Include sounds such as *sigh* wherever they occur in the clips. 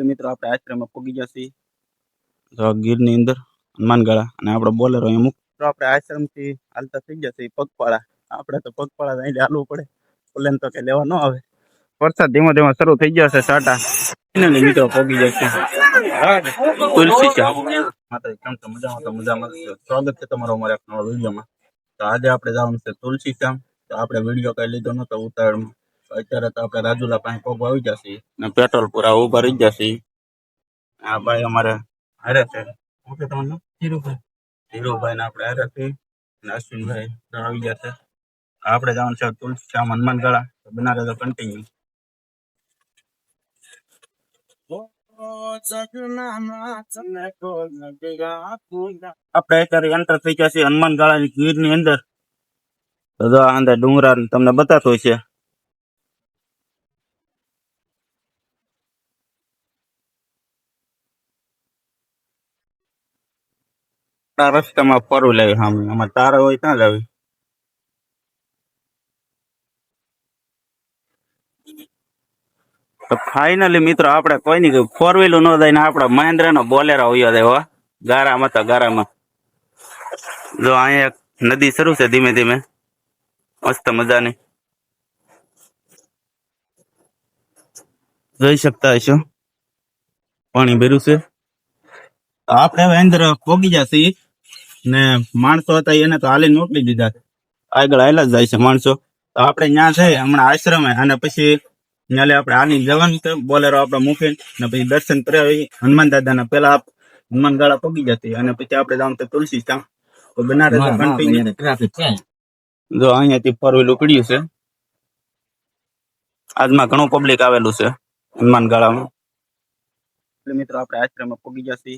એટલે મિત્રો આપણે આશ્રમમાં પૂગી જશે તો ગીરની અંદર હનુમાનગાળા અને આપણો બોલેરો અહીંયા મૂક. તો આપણે આશ્રમથી હાલતા થઈ જશે પગપાળા. આપણે તો પગપાળા અહીં હાલવું પડે. પ્લેન તો કે લેવા ન આવે. વરસાદ ધીમો ધીમો શરૂ થઈ જશે સાટા ફાઇનલી મિત્રો પહોંચી જશે તુલસી ચા. માતાજી, કેમ છો? મજામાં? તો મજામાં જ છો. સ્વાગત છે તમારો અમારા એક નવા વિડીયોમાં. તો આજે આપણે જવાનું છે તુલસી શ્યામ તો આપણે વીડિયો કઈ લીધો નતો ઉતાવળમાં. તો અત્યારે તો આપણે રાજુલા પાસે પગ આવી જશે ને પેટ્રોલ પૂરા ઊભા રહી જશે. આ ભાઈ અમારે હારે છે. શું છે તમારું ધીરુભાઈ. ધીરુભાઈ ને આપણે હારે છે. અને અશ્વિનભાઈ આવી ગયા છે. આપણે જવાનું છે તુલસી શ્યામ હનુમાન ગળા તો બના રહેજો કન્ટિન્યુ આપણે અત્યારે એન્ટર થઈ ગયા છીએ હનુમાન ગાળાની ગીરની અંદર. બધા જો અંદર ડુંગરા તમને બતાતો છે. આ રસ્તામાં ફરવું લાવી સામે અમારે તારા હોય ત્યાં લાવી તો ફાઇનલી મિત્રો આપણે કોઈ નહીં ફોર વ્હીલર નો જાય ને આપણે મહેન્દ્ર નો બોલેરો આવ્યો જાય હો ગારામાં તો ગારામાં જો અહીંયા એક નદી શરૂ છે ધીમે ધીમે મસ્ત મજાની જોઈ શકતા હશો પાણી ભર્યું છે તો આપણે હવે અંદર પોગી જશે ને માણસો હતા એને તો હાલી મોકલી દીધા. આગળ આયેલા જ જાય છે માણસો. તો આપણે ત્યાં જઈ હમણાં આશ્રમે અને પછી ત્યાં આપણે હાલી જવાનું છે. બોલેરો આપણે મૂકીને ને પછી દર્શન કરી આવી હનુમાન દાદાના પેલા હનુમાન ગાળા પોગી જતી અને પછી આપણે જવાનું તો તુલસી ત્યાં બનારસ જો અહીંયાથી ફોર વ્હીલ ઉપડ્યું છે. આજમાં ઘણું પબ્લિક આવેલું છે હનુમાન ગાળામાં. એટલે મિત્રો આપણે આશ્રમમાં પગી જશે.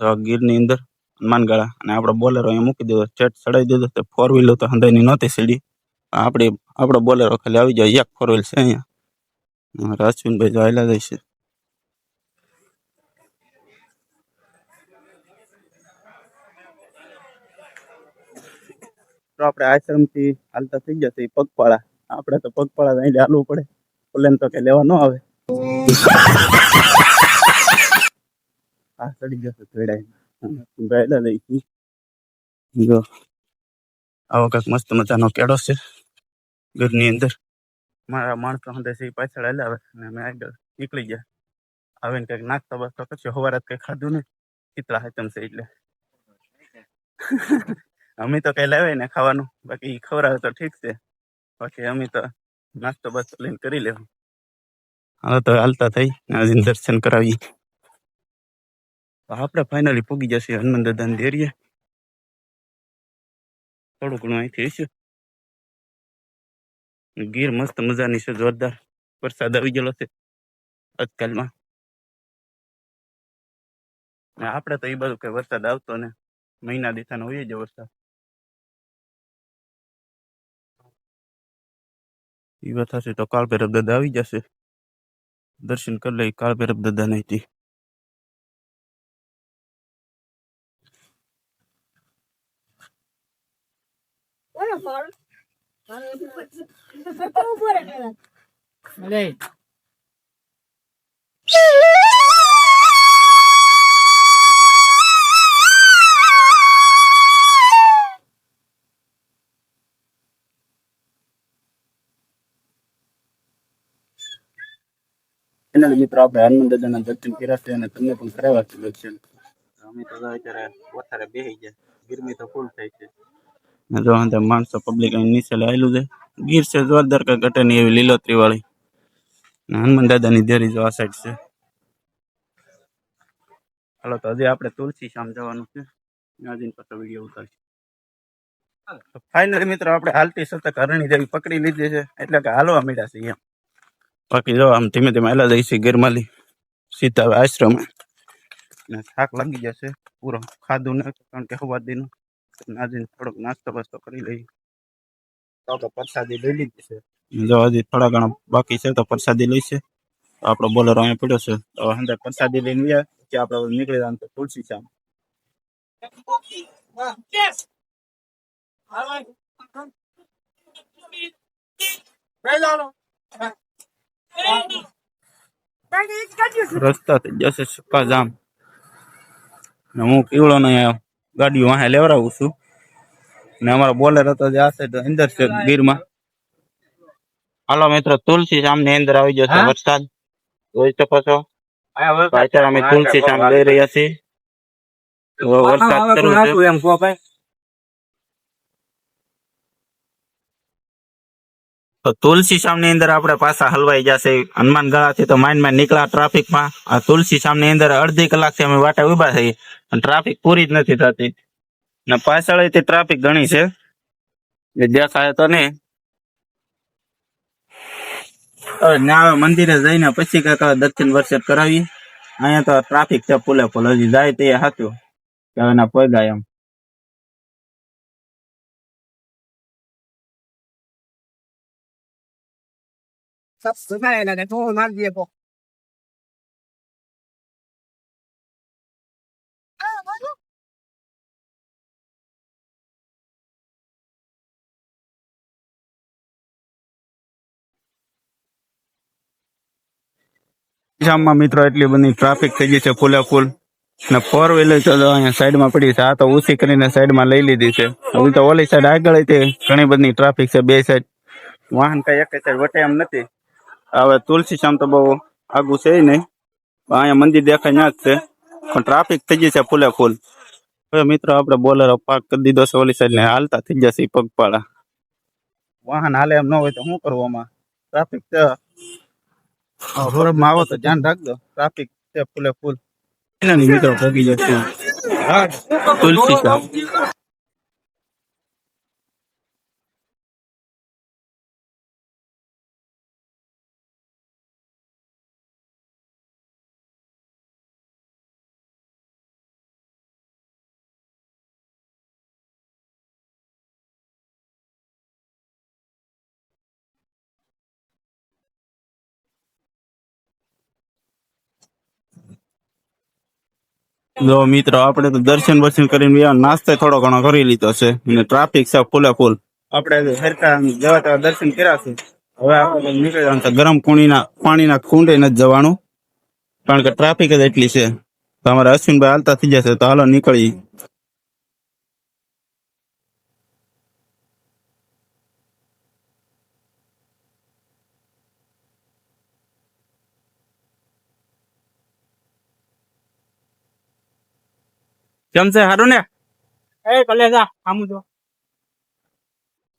ગીર ગીરની અંદર હનુમાન ગાળા અને આપણો બોલેરો અહીંયા મૂકી દીધો. ચેટ ચડાવી દીધો તો ફોર વ્હીલર તો હંધાઈની નહોતી સીડી. આપણી આપણો બોલેરો ખાલી આવી જાય. એક ફોર વ્હીલ છે અહીંયા. અમારા અશ્વિનભાઈ જો જાય છે. તો આપણે આશ્રમથી હાલતા થઈ જશે પગપાળા. આપણે તો પગપાળા અહીં હાલવું પડે. ઓલેન તો કે લેવા ન આવે. *laughs* આ ચડી જશે ભેડાઈ ભેડા લઈ જો આવો કંઈક મસ્ત મજાનો કેળો છે ઘરની અંદર મારા માણસો હંધે છે પાછળ હલાવે અને અમે આગળ નીકળી ગયા આવીને કંઈક નાસ્તો બાસ્તો કરશે સવારે જ કંઈ ખાધું ને ચિત્રા હાચમ છે એટલે અમે તો કઈ લાવે ને ખાવાનું બાકી ખવડાવે તો ઠીક છે બાકી અમે તો નાસ્તો બાસ્તો લઈને કરી લેવું હાલો તો હાલતા થઈ દર્શન કરાવીએ આપણે ફાઇનલી પૂગી જશે હનુમાન દાદાની ધેરીએ. થોડું ઘણું અહીંથી હશે. ગીર મસ્ત મજાની છે, જોરદાર. વરસાદ આવી ગયેલો છે આજકાલમાં. આપણે તો એ બધું કઈ વરસાદ આવતો ને મહિના દેખાનો હોય જ વરસાદ. એ વાત હશે તો કાળ ભૈરવ દાદા આવી જશે. દર્શન કરી લઈ કાળ ભૈરવ દાદા નહીં એના મિત્રો આપણે હનુમાન દાદાના દર્શન કર્યા છે અને તમને પણ કરાવ્યા છે દર્શન અમે તો અત્યારે વધારે બેસી ગયા ગરમી તો ફૂલ થાય છે ને જો માણસો પબ્લિક અહીં નીચે આવેલું છે. ગીર છે, જોરદાર કે ઘટે નહીં એવી લીલોતરી વાળી હનુમાન દાદાની ધેરી જો આ સાઈડ છે. હાલો, તો હજી આપણે તુલસી શામ જવાનું છે. નાજીન પાછો વીડિયો ઉતારશે. ફાઇનલી મિત્રો, આપણે હાલતી સતત હરણી દેવી પકડી લીધી છે. એટલે કે હાલવા મળ્યા છે એમ. બાકી જો આમ ધીમે ધીમે હાલા જઈશ ગિરમાલી સીધા સીતા આશ્રમ. ને થાક લાગી જશે. પૂરો ખાધું ને કારણ કે હવા દીનું નાજીને થોડોક નાસ્તો બાસ્તો કરી લઈ તો પ્રસાદી લઈ લીધી છે. જો હજી થોડા ઘણા બાકી છે તો પ્રસાદી લઈ છે. આપણો બોલર અહીંયા પડ્યો છે. તો અંદર પ્રસાદી લઈને ગયા કે આપણે નીકળી જાય તુલસી છે રસ્તા થઈ જશે સુકા જામ. હું કેવડો નહીં ને ગાડીઓ વાહે લેવડાવું છું ને અમારો બોલર હતો જે આ સાઈડ અંદર છે ગીરમાં હાલો મિત્રો તુલસી સામે અંદર આવી જશે? વરસાદ જોઈ શકો છો અત્યારે અમે તુલસી સામે લઈ રહ્યા છીએ વરસાદ શરૂ છે એમ કહો ભાઈ તો તુલસી શામની અંદર આપણે પાછા હલવાઈ જશે. હનુમાન ગળાથી તો માઇન્ડમાં નીકળ્યા ટ્રાફિકમાં આ તુલસી સામની અંદર અડધી કલાકથી અમે વાટે ઊભા થઈ ટ્રાફિક પૂરી જ નથી થતી. ને પાછળ ટ્રાફિક ઘણી છે. એ દેખાય તો નહીં. મંદિરે જઈને પછી કાકા દક્ષિણ વર્ષેટ કરાવી અહીંયા તો ટ્રાફિક છે પુલે પુલ હજી જાય તે સાચું કે એના પગાય એમ. કો જામમાં મિત્રો, એટલી બધી ટ્રાફિક થઈ ગઈ છે ફૂલા ફૂલ. ને ફોર વ્હીલર તો અહીંયા સાઈડમાં પડી છે, આ તો ઓછી કરીને સાઈડમાં લઈ લીધી છે. હું તો ઓલી સાઈડ આગળ તે ઘણી બધી ટ્રાફિક છે, બે સાઈડ વાહન કઈ એક સાઈડ વટે એમ નથી. હવે તુલસી શ્યામ તો બહુ આગું છે નહીં. અહીંયા મંદિર દેખાય ના જ છે. પણ ટ્રાફિક થઈ ગઈ છે ફૂલે ફૂલ. હવે મિત્રો આપણે બોલરો પાક કરી દીધો છે ઓલી સાઈડ ને. હાલતા થઈ જશે પગપાળા. વાહન હાલે એમ ન હોય તો શું કરવું આમાં? ટ્રાફિક છે રોડમાં આવો તો ધ્યાન રાખજો. ટ્રાફિક છે ફૂલે ફૂલ. મિત્રો ભોગી જશે. તુલસી જો મિત્રો, આપણે તો દર્શન બર્શન કરીને નાસ્તો થોડો ઘણો કરી લીધો છે. અને ટ્રાફિક છે ફૂલે ફૂલ. આપણે હરકા જવા ત્યાં દર્શન કર્યા છે. હવે આપણે નીકળી જવાનું ગરમ કુણીના, પાણીના કુંડે નથી જવાનું. કારણ કે ટ્રાફિક જ એટલી છે. તમારે અશ્વિનભાઈ હાલતા થઈ જશે તો હાલો નીકળી. કેમ છે? સારું ને? એ કલેજા આમુ જો.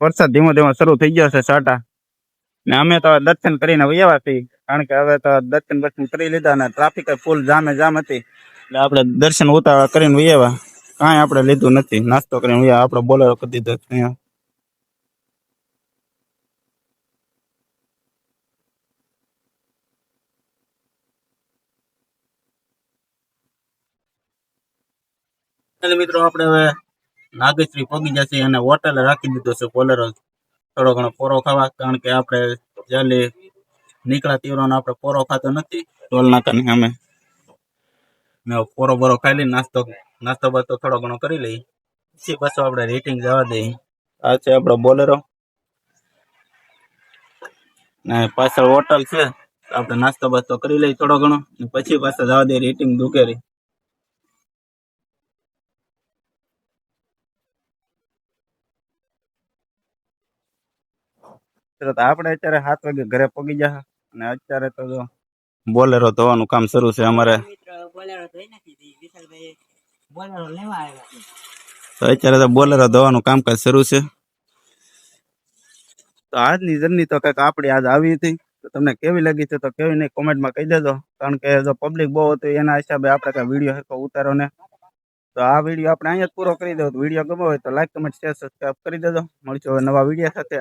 વરસાદ ધીમો ધીમો શરૂ થઈ ગયો છે સાટા. ને અમે તો દર્શન કરીને વૈયા છીએ કારણ કે હવે તો દર્શન દર્શન કરી લીધા ને ટ્રાફિક ફૂલ જામે જામ હતી. એટલે આપણે દર્શન ઉતાવળા કરીને વૈયા. કાંઈ આપણે લીધું નથી. નાસ્તો કરીને વૈયા આપણે બોલેરો કરી દીધો અહીંયા. એટલે મિત્રો આપણે હવે નાગેશ્રી પગી જશે અને હોટલે રાખી દીધો છે બોલેરો થોડો ઘણો પોરો ખાવા, કારણ કે આપણે જલ્દી નીકળા તીવરોનો આપણે પોરો ખાતો નથી. ટોલ નાકાની અમે મેં પોરો બોરો ખાઈ લઈ, નાસ્તો નાસ્તો બાસ્તો થોડો ઘણો કરી લઈ. પછી પાછો આપણે રેટિંગ જવા દઈએ. આ છે આપણો બોલેરો. ને પાછળ હોટલ છે, આપણે નાસ્તો બાસ્તો કરી લઈ થોડો ઘણો. પછી પાછા જવા દઈએ રેટિંગ દુકેરી. તો આપણે અત્યારે સાત વાગે ઘરે પગી જા અને અત્યારે તો જો બોલેરો ધોવાનું કામ શરૂ છે અમારે. બોલેરો ધોઈ નાખી દી. વિશાલભાઈ બોલેરો લેવા આવ્યા છે. તો અત્યારે તો બોલેરો ધોવાનું કામકાજ શરૂ છે. તો આજની જર્ની તો કંઈક આપણી આજ આવી હતી. તો તમને કેવી લાગી છે તો કેવી નહીં કોમેન્ટમાં કહી દેજો. કારણ કે જો પબ્લિક બહુ હતું એના હિસાબે આપણે કાંઈ વીડિયો હરખો ઉતારો ને તો આ વીડિયો આપણે અહીંયા જ પૂરો કરી દો વીડિયો ગમ્યો હોય તો લાઈક કમેન્ટ શેર સબસ્ક્રાઈબ કરી દેજો. મળશું હવે નવા વીડિયો સાથે.